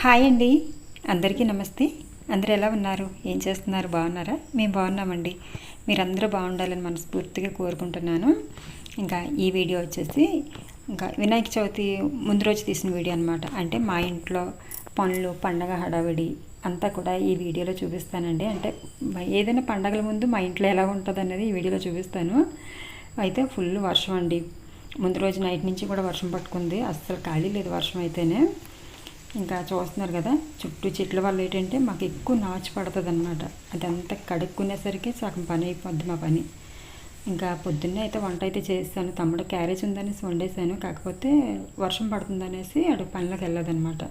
Hi అండి. అందరికీ నమస్తే. అందరు ఎలా ఉన్నారు? ఏం చేస్తున్నారు? బాగున్నారా? మేము బాగున్నామండి. మీరందరూ బాగుండాలని మనస్ఫూర్తిగా కోరుకుంటున్నాను. ఇంకా ఈ వీడియో వచ్చేసి ఇంకా వినాయక చవితి ముందు రోజు తీసిన వీడియో అనమాట అంటే మా ఇంట్లో పనులు పండగ హడావిడి అంతా కూడా ఈ వీడియోలో చూపిస్తానండి. అంటే ఏదైనా పండగల ముందు మా ఇంట్లో ఎలా ఉంటుంది అనేది ఈ వీడియోలో చూపిస్తాను. అయితే ఫుల్ వర్షం అండి. ముందు రోజు నైట్ నుంచి కూడా వర్షం పట్టుకుంది. అస్సలు ఖాళీ లేదు వర్షం అయితేనే. ఇంకా చూస్తున్నారు కదా చుట్టూ చెట్ల వల్ల ఏంటంటే మాకు ఎక్కువ నాచు పడుతుంది అనమాట అదంతా కడుక్కునేసరికి సగం పని అయిపోద్ది మా పని. ఇంకా పొద్దున్నే అయితే వంట అయితే చేస్తాను తమ్ముడు క్యారేజ్ ఉందనేసి వండేసాను. కాకపోతే వర్షం పడుతుందనేసి అటు పనిలోకి వెళ్ళదనమాట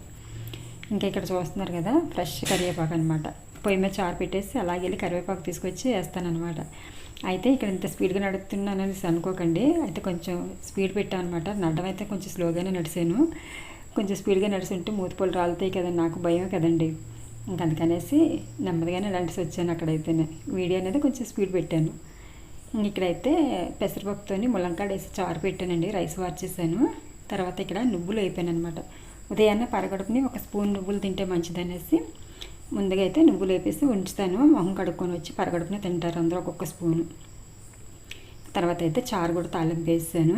ఇంకా ఇక్కడ చూస్తున్నారు కదా ఫ్రెష్ కరివేపాకు అనమాట పొయ్యి మీద చారు పెట్టేసి అలాగే వెళ్ళి కరివేపాకు తీసుకొచ్చి వేస్తానమాట అయితే ఇక్కడ ఇంత స్పీడ్గా నడుపుతున్నాను అనేసి అనుకోకండి. అయితే కొంచెం స్పీడ్ పెట్టాను అనమాట నడడం అయితే కొంచెం స్లోగానే నడిచాను. కొంచెం స్పీడ్గా నడుస్తుంటే మూతిపళ్ళు రాలుతాయి కదండి నాకు భయం కదండి. ఇంక అందుకనేసి నెమ్మదిగానే నడిచి వచ్చాను అక్కడైతేనే. వీడియో అనేది కొంచెం స్పీడ్ పెట్టాను. ఇక్కడైతే పెసరపప్పుతోని ములంకాడ వేసి చారు పెట్టానండి రైస్ వార్చేసాను తర్వాత ఇక్కడ నువ్వులు అయిపోయాను అనమాట ఉదయాన్నే పరగడుపుని ఒక స్పూన్ నువ్వులు తింటే మంచిదనేసి ముందుగా అయితే నువ్వులు వేపేసి ఉంచుతాను. మొహం కడుక్కొని వచ్చి పరగడుపున తింటారు అందరూ ఒక్కొక్క స్పూను. తర్వాత అయితే చారు కూడా తాలింపు వేసాను.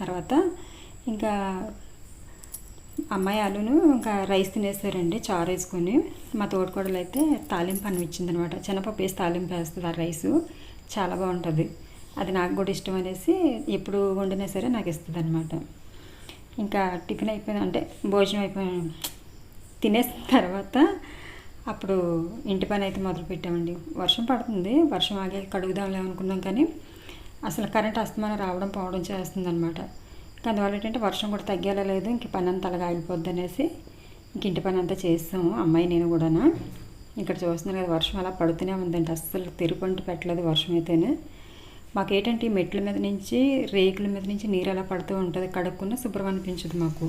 తర్వాత ఇంకా అమ్మాయి అల్లును ఇంకా రైస్ తినేసారండి చారు వేసుకొని. మా తోడుకోడలు అయితే తాలింపు అన్నం ఇచ్చిందనమాట. చిన్నపప్పు వేసి తాలింపు వేస్తుంది ఆ రైసు. చాలా బాగుంటుంది. అది నాకు కూడా ఇష్టం అనేసి ఎప్పుడు వండినా సరే నాకు ఇస్తుంది అనమాట ఇంకా టిఫిన్ అయిపోయింది అంటే భోజనం అయిపోయిన తినేసిన తర్వాత అప్పుడు ఇంటి పని అయితే మొదలు పెట్టామండి. వర్షం పడుతుంది వర్షం ఆగే కడుగుదాంలే అనుకున్నాం కానీ అసలు కరెంట్ అస్తమానం రావడం పోవడం చేస్తుంది అనమాట అందువల్ల ఏంటంటే వర్షం కూడా తగ్గేలా లేదు. ఇంక పని అంతా అలాగా ఆగిపోద్ది అనేసి ఇంక ఇంటి పని అంతా చేస్తాము. అమ్మాయి నేను కూడా ఇక్కడ చూస్తున్నాను కదా వర్షం అలా పడుతూనే ఉందండి అస్సలు తిరుపంటు పెట్టలేదు వర్షం అయితేనే. మాకు ఏంటంటే ఈ మెట్ల మీద నుంచి రేకుల మీద నుంచి నీరు అలా పడుతూ ఉంటుంది. కడుక్కున్న శుభ్రం అనిపించదు మాకు.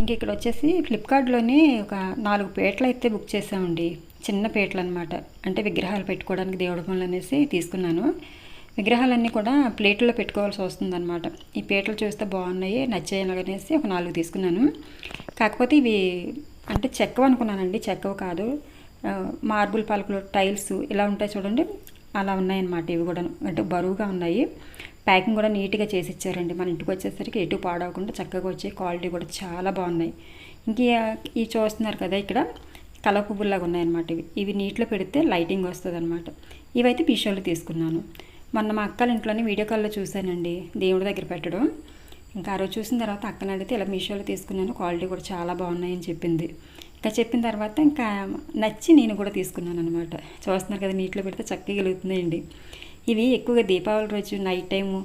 ఇంక ఇక్కడ వచ్చేసి ఫ్లిప్కార్ట్లోనే ఒక నాలుగు పేటలు అయితే బుక్ చేసామండి చిన్న పేటలు అనమాట అంటే విగ్రహాలు పెట్టుకోవడానికి దేవుడి పనులు అనేసి తీసుకున్నాను. విగ్రహాలన్నీ కూడా ప్లేట్లో పెట్టుకోవాల్సి వస్తుందన్నమాట. ఈ పీటలు చూస్తే బాగున్నాయి నచ్చాయి అనేసి ఒక నాలుగు తీసుకున్నాను. కాకపోతే ఇవి అంటే చెక్కవ అనుకున్నానండి. చెక్కవ కాదు. మార్బుల్ పలకలు టైల్స్ ఇలా ఉంటాయి చూడండి. అలా ఉన్నాయన్నమాట ఇవి కూడా అంటే బరువుగా ఉన్నాయి. ప్యాకింగ్ కూడా నీట్గా చేసి ఇచ్చారండి మన ఇంటికి వచ్చేసరికి ఎటు పాడవకుండా చక్కగా వచ్చే క్వాలిటీ కూడా చాలా బాగున్నాయి. ఇంక ఇవి చూస్తున్నారు కదా ఇక్కడ కలవ పువ్వులాగా ఉన్నాయన్నమాట ఇవి. ఇవి నీటిలో పెడితే లైటింగ్ వస్తుంది అనమాట ఇవైతే మీషోలో తీసుకున్నాను. మొన్న మా అక్కల ఇంట్లోనే వీడియో కాల్లో చూశానండి. దేవుడి దగ్గర పెట్టడం. ఇంకా ఆ రోజు చూసిన తర్వాత అక్కన అడిగితే ఇలా మీషోలో తీసుకున్నాను. క్వాలిటీ కూడా చాలా బాగున్నాయని చెప్పింది. ఇంకా చెప్పిన తర్వాత ఇంకా నచ్చి నేను కూడా తీసుకున్నాను అనమాట చూస్తున్నారు కదా నీటిలో పెడితే చక్కగా వెలుగుతున్నాయండి. ఇవి ఎక్కువగా దీపావళి రోజు నైట్ టైము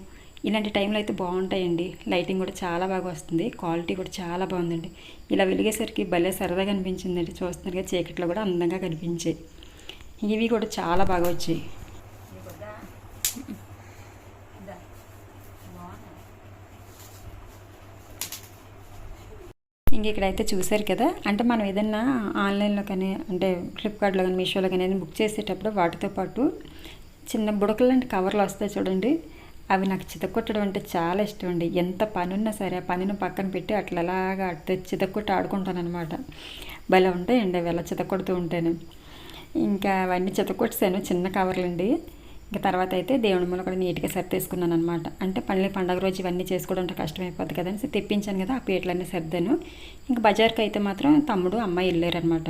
ఇలాంటి టైంలో అయితే బాగుంటాయండి. లైటింగ్ కూడా చాలా బాగా వస్తుంది. క్వాలిటీ కూడా చాలా బాగుందండి. ఇలా వెలిగేసరికి భలే సరదాగా అనిపించిందండి. చూస్తున్నారు కదా చీకట్లో కూడా అందంగా కనిపించాయి. ఇవి కూడా చాలా బాగా వచ్చాయి. ఇంక ఇక్కడైతే చూశారు కదా. అంటే మనం ఏదన్నా ఆన్లైన్లో కానీ అంటే ఫ్లిప్కార్ట్లో కానీ మీషోలో కానీ ఏదైనా బుక్ చేసేటప్పుడు వాటితో పాటు చిన్న బుడకలు లాంటి కవర్లు వస్తాయి చూడండి. అవి నాకు చితకొట్టడం అంటే చాలా ఇష్టం అండి. ఎంత పని ఉన్నా సరే ఆ పనిని పక్కన పెట్టి అట్లలాగా అట్ట అట్లా చితకొట్టి ఆడుకుంటాను అనమాట భలే ఉంటాయండి అవి అలా చితకొడుతూ ఉంటాను. ఇంకా అవన్నీ చితకొట్టేసాను చిన్న కవర్లు అండి. ఇంకా తర్వాత అయితే దేవుడి మూల కూడా నీట్గా సర్దేసుకున్నాను అనమాట అంటే పళ్ళి పండగ రోజు ఇవన్నీ చేసుకోవడం అంటే కష్టమైపోద్ది కదా తెప్పించాను కదా ఆ పీటలన్నీ సర్దాను. ఇంకా బజార్కి అయితే మాత్రం తమ్ముడు అమ్మాయి వెళ్ళారనమాట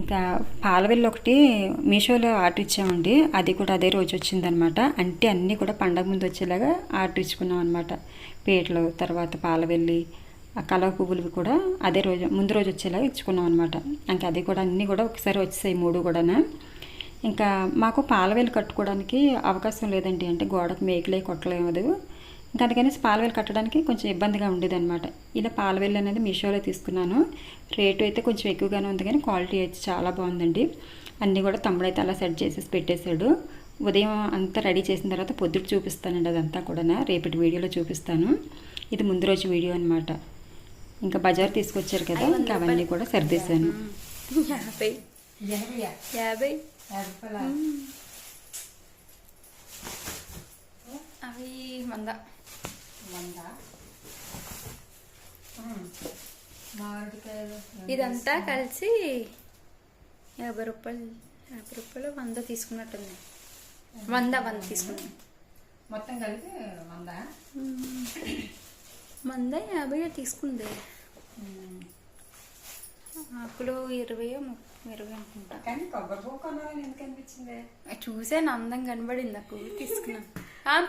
ఇంకా పాలవెల్లి ఒకటి మీషోలో ఆర్డర్ ఇచ్చామండి. అది కూడా అదే రోజు వచ్చిందనమాట. అంటే అన్నీ కూడా పండగ ముందు వచ్చేలాగా ఆర్డర్ ఇచ్చుకున్నాం అనమాట పీటలు తర్వాత పాలవెల్లి ఆ కలవ పువ్వులు కూడా అదే రోజు ముందు రోజు వచ్చేలాగా ఇచ్చుకున్నాం అనమాట ఇంకా అది కూడా అన్నీ కూడా ఒకసారి వచ్చేసాయి మూడు కూడా ఇంకా మాకు పాలవేలు కట్టుకోవడానికి అవకాశం లేదండి. అంటే గోడకు మేకలే కొట్టలేదు. ఇంకా అందుకని పాలవేలు కట్టడానికి కొంచెం ఇబ్బందిగా ఉండేది అనమాట ఇలా పాలవేలు అనేది మీషోలో తీసుకున్నాను. రేటు అయితే కొంచెం ఎక్కువగానే ఉంది కానీ క్వాలిటీ అయితే చాలా బాగుందండి. అన్నీ కూడా తమ్ముడైతే అలా సెట్ చేసేసి పెట్టేశాడు. ఉదయం అంతా రెడీ చేసిన తర్వాత పొద్దుట చూపిస్తానండి అదంతా కూడా రేపటి వీడియోలో చూపిస్తాను. ఇది ముందు రోజు వీడియో అనమాట ఇంకా బజార్ తీసుకొచ్చారు కదా ఇంకా అవన్నీ కూడా సర్దేశాను. యాభై. యాభై. అవి వంద. ఇదంతా కలిసి యాభై రూపాయలు యాభై రూపాయలు వంద తీసుకున్నట్టుంది. వంద వంద తీసుకున్నాను మొత్తం కలిపి వంద. వంద యాభై తీసుకుంది. ఆకులు ఇరవై ఇరవై అనుకుంటా. కానీ కొబ్బరి పువ్వు కొనాలని ఎందుకు అనిపించింది? చూసాను అందం కనబడింది నాకు తీసుకున్నాను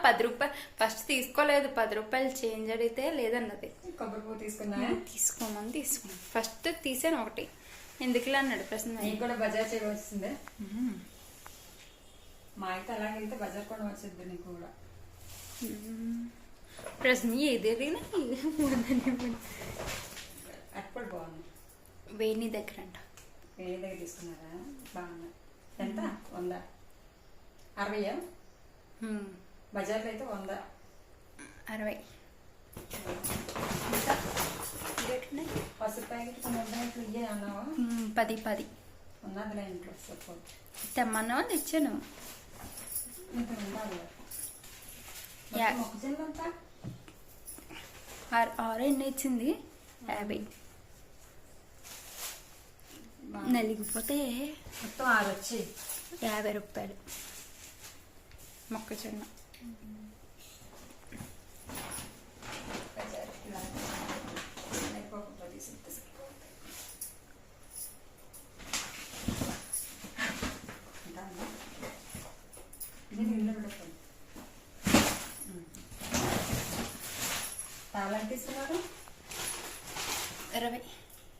పది రూపాయలు ఫస్ట్ తీసుకోలేదు పది రూపాయలు చేంజ్ అడిగితే లేదన్నది. కొబ్బరి పువ్వు తీసుకున్నా తీసుకోమని తీసుకున్నాను ఫస్ట్ తీసాను ఒకటి. ఎందుకులే అన్నాడు ప్రశ్న కూడా బజార్ చేయవలసిందే. మా అయితే అలాగైతే బజార్ కూడా. వచ్చింది నీకు కూడా ప్రశ్న ఏది అడిగినా అప్పుడు బాగుంది. వేణి దగ్గర అంట ఏ దగ్గర తీసుకున్నారా? బాగుంది. ఎంత? వంద? అరవయా? ఉమ్, బజార్లో అయితే వంద. అరవై? పసుపు ప్యాకెట్ కొన్ని ఉన్నాయి ఇయ్యే అన్నావా? ఉమ్, పది పది. ఉన్నదిలే ఇంట్లో సపోర్ట్. తెమ్మన్నావా తెచ్చాను. ఆరు ఎన్ని ఇచ్చింది? యాభై. నలిగిపోతే మొత్తం ఆరు వచ్చి యాభై రూపాయలు. మొక్కజొన్న. బజార్ ఇలా అయిపోకుండా తీసి తాళం తీసుకున్నారు ఇరవై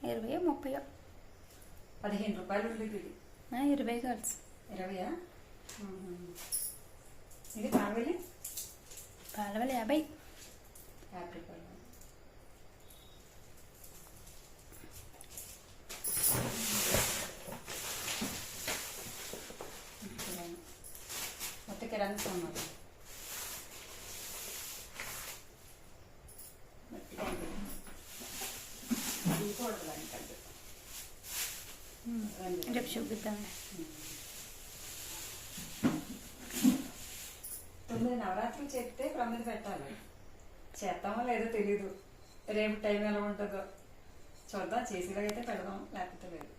ఇరవై ముప్పై పదిహేను రూపాయలు ఇరవై కాల్స్. ఇరవయా? ఇది కావాలి పాలవల యాభై. యాభై మొత్తం కిరాణా దానికంటే రేపు చూపిద్దాం. తొమ్మిది నవరాత్రులు చెప్తే ప్రమిది పెట్టాలి. చేస్తామో లేదో తెలీదు. రేపు టైం ఎలా ఉంటుందో. చూద్దాం చేసేలాగైతే పెడదాం లేకపోతే లేదు.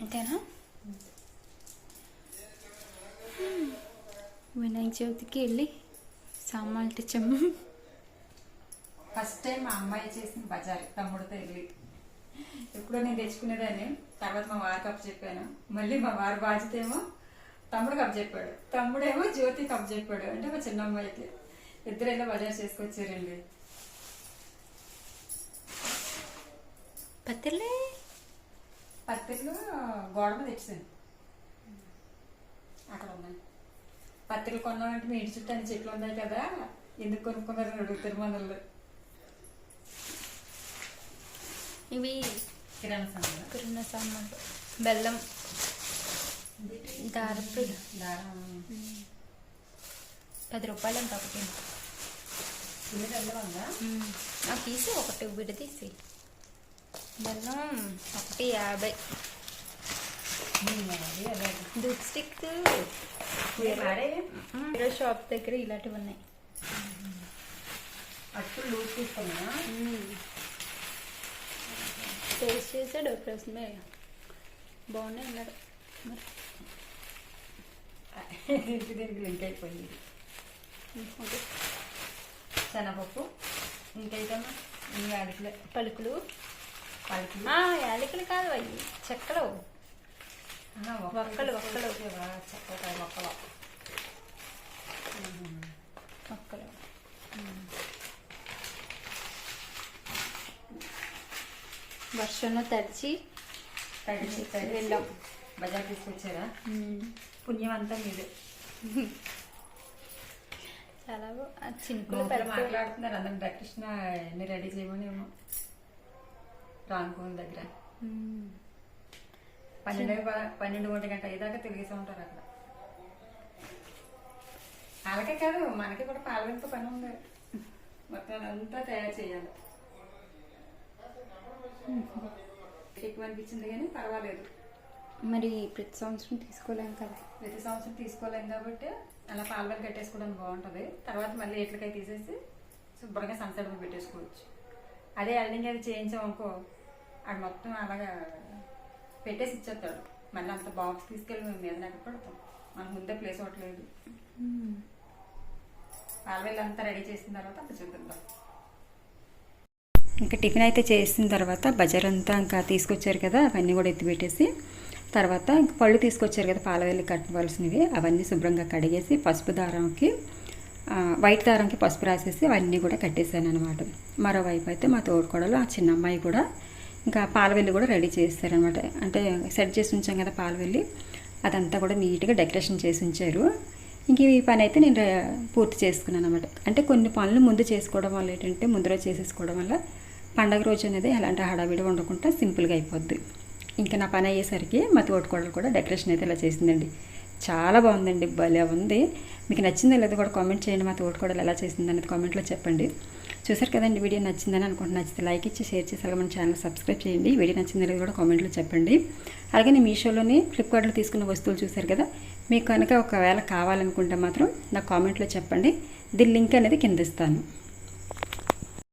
అంతేనా? వినాయక చవితికి వెళ్ళి సామాన్లు తెచ్చాము. ఫస్ట్ టైం మా అమ్మాయి చేసిన బజార్ తమ్ముడితో వెళ్ళి. ఎప్పుడో నేను తెచ్చుకునేదాన్ని. తర్వాత మా వారికి కప్ చెప్పాను. మళ్ళీ మా వారి బాధ్యత ఏమో తమ్ముడు కప్ చెప్పాడు. తమ్ముడేమో జ్యోతి కప్ చెప్పాడు. అంటే మా చిన్న అమ్మాయికి ఇద్దరు వెళ్ళి బజార్ చేసుకొచ్చారండి. పత్తిలే పత్తిర్లు గోడ మీద తెచ్చాను అక్కడ ఉన్నాయి. పత్తిర్లు కొన్నామంటే మీ ఇంటి చుట్టూ అన్ని చెట్లు ఉన్నాయి కదా. ఎందుకు కొనుక్కున్నారని అడుగుతారు మనల్ని ఇవి కిరాణా సామాన్లు కిరాణా సామాన్లు బెల్లం. దారపు దారం పది రూపాయలు అంత ఒకటి. నాకు తీసి ఒకటి విడ తీసి. బెల్లం ఒకటి యాభై. దూద్ స్టిక్ ఈరోజు షాప్ దగ్గర ఇలాంటివి ఉన్నాయి. అట్లు లూజ్ తీసుకున్నా టేస్ట్ చేసాడు ప్రశ్న బాగున్నాయి అన్నాడు మరి? దీనికి దీనికి లింక్ అయిపోయింది. ఓకే. శనగపప్పు. ఇంకైతేమో ఈ యాలకులే. పలుకులు. పలుకులు. యాలకులు కాదు అవి చెక్కలు. ఒక్కలు, ఒక్కలు. వచ్చేవా? చక్కగా ఒక్కలు వర్షంలో తడిచి తడిచి వెళ్ళాం. బజార్ తీసుకొచ్చారా? పుణ్యం అంతా మీదే చాలా పెడతారు. మాట్లాడుతున్నారు అందరం. దక్షిణ ఎన్ని రెడీ చేయమని ఏమో రాంకోన్ దగ్గర. పన్నెండు పన్నెండు ఒంటి గంట అయ్యేదాకా తిరిగేసి ఉంటారు అక్కడ. వాళ్ళకే కాదు మనకి కూడా పాలవంతో పని ఉంది. మొత్తం అంతా తయారు చేయాలి. ఎక్కువ అనిపించింది కానీ పర్వాలేదు. మరి ప్రతి సంవత్సరం తీసుకోలేం కదా. ప్రతి సంవత్సరం తీసుకోలేం కాబట్టి అలా పాలవెల్ కట్టేసుకోవడానికి బాగుంటుంది. తర్వాత మళ్ళీ ఎట్లకాయ తీసేసి శుభ్రంగా మీద పెట్టేసుకోవచ్చు. అదే ఎల్డింగ్ అది చేయించాం అనుకో అది మొత్తం అలాగా పెట్టేసి ఇచ్చేస్తాడు. మళ్ళీ అంత బాక్స్ తీసుకెళ్ళి మేము మీద ఎక్కడ పెడతాం. మనకు ముందే ప్లేస్ అవ్వట్లేదు పాలవెల్ అంతా రెడీ చేసిన తర్వాత అప్పుడు చూద్దాం ఇంకా టిఫిన్ అయితే చేసిన తర్వాత బజార్ అంతా ఇంకా తీసుకొచ్చారు కదా అవన్నీ కూడా ఎత్తిపెట్టేసి తర్వాత ఇంకా పళ్ళు తీసుకొచ్చారు కదా పాలవెల్లి కట్టవలసినవి అవన్నీ శుభ్రంగా కడిగేసి పసుపు దారంకి వైట్ దారంకి పసుపు రాసేసి అవన్నీ కూడా కట్టేశాను అనమాట మరోవైపు అయితే మా తోడుకోడలు ఆ చిన్న అమ్మాయి కూడా ఇంకా పాలవెల్లి కూడా రెడీ చేస్తారనమాట అంటే సెట్ చేసి ఉంచాం కదా పాలవెల్లి అదంతా కూడా నీట్గా డెకరేషన్ చేసి ఉంచారు. ఇంక ఈ పని అయితే నేను పూర్తి చేసుకున్నాను అనమాట అంటే కొన్ని పనులు ముందు చేసుకోవడం వల్ల ఏంటంటే ముందర చేసేసుకోవడం వల్ల పండగ రోజు అనేది ఎలాంటి హడావిడి ఉండకుండా సింపుల్గా అయిపోద్ది. ఇంకా నా పని అయ్యేసరికి మా తోటికోడలు కూడా డెకరేషన్ అయితే ఇలా చేసిందండి. చాలా బాగుందండి భలే ఉంది. మీకు నచ్చిందో లేదో కూడా కామెంట్ చేయండి మా తోటికోడలు ఎలా చేసింది అనేది కామెంట్లో చెప్పండి. చూసారు కదండి వీడియో నచ్చిందని అనుకుంటే నచ్చితే లైక్ ఇచ్చి షేర్ చేసి అలాగే మన ఛానల్ సబ్స్క్రైబ్ చేయండి. వీడియో నచ్చిందో లేదో కూడా కామెంట్లో చెప్పండి. అలాగే నేను మీషోలోని ఫ్లిప్కార్ట్లో తీసుకున్న వస్తువులు చూసారు కదా మీకు కనుక ఒకవేళ కావాలనుకుంటే మాత్రం నా కామెంట్లో చెప్పండి. దీని లింక్ అనేది కింద ఇస్తాను.